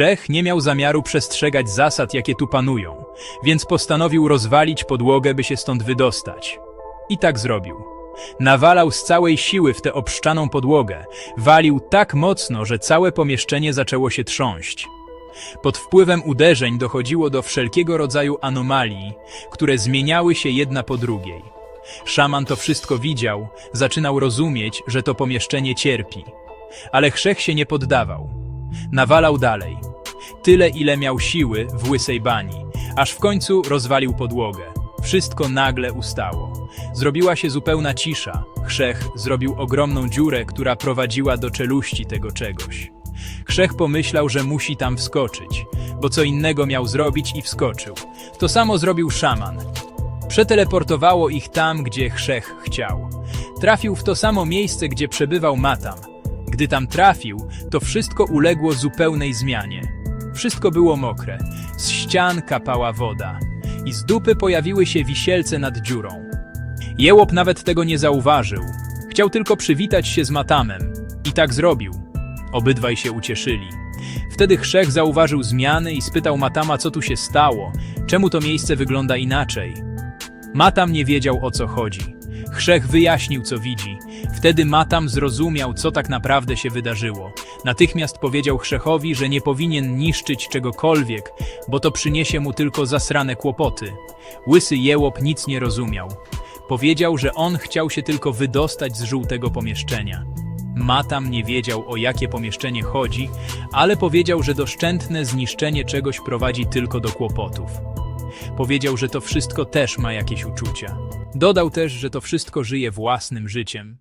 Chrzech nie miał zamiaru przestrzegać zasad, jakie tu panują, więc postanowił rozwalić podłogę, by się stąd wydostać. I tak zrobił. Nawalał z całej siły w tę obszczaną podłogę, walił tak mocno, że całe pomieszczenie zaczęło się trząść. Pod wpływem uderzeń dochodziło do wszelkiego rodzaju anomalii, które zmieniały się jedna po drugiej. Szaman to wszystko widział, zaczynał rozumieć, że to pomieszczenie cierpi. Ale Chrzech się nie poddawał. Nawalał dalej. Tyle, ile miał siły w łysej bani, aż w końcu rozwalił podłogę. Wszystko nagle ustało. Zrobiła się zupełna cisza. Chrzech zrobił ogromną dziurę, która prowadziła do czeluści tego czegoś. Chrzech pomyślał, że musi tam wskoczyć, bo co innego miał zrobić i wskoczył. To samo zrobił szaman. Przeteleportowało ich tam, gdzie Chrzech chciał. Trafił w to samo miejsce, gdzie przebywał Matam. Gdy tam trafił, to wszystko uległo zupełnej zmianie. Wszystko było mokre, z ścian kapała woda i z dupy pojawiły się wisielce nad dziurą. Jełop nawet tego nie zauważył. Chciał tylko przywitać się z Matamem. I tak zrobił. Obydwaj się ucieszyli. Wtedy Chrzech zauważył zmiany i spytał Matama, co tu się stało, czemu to miejsce wygląda inaczej. Matam nie wiedział, o co chodzi. Chrzech wyjaśnił, co widzi. Wtedy Matam zrozumiał, co tak naprawdę się wydarzyło. Natychmiast powiedział Chrzechowi, że nie powinien niszczyć czegokolwiek, bo to przyniesie mu tylko zasrane kłopoty. Łysy jełop nic nie rozumiał. Powiedział, że on chciał się tylko wydostać z żółtego pomieszczenia. Matam nie wiedział, o jakie pomieszczenie chodzi, ale powiedział, że doszczętne zniszczenie czegoś prowadzi tylko do kłopotów. Powiedział, że to wszystko też ma jakieś uczucia. Dodał też, że to wszystko żyje własnym życiem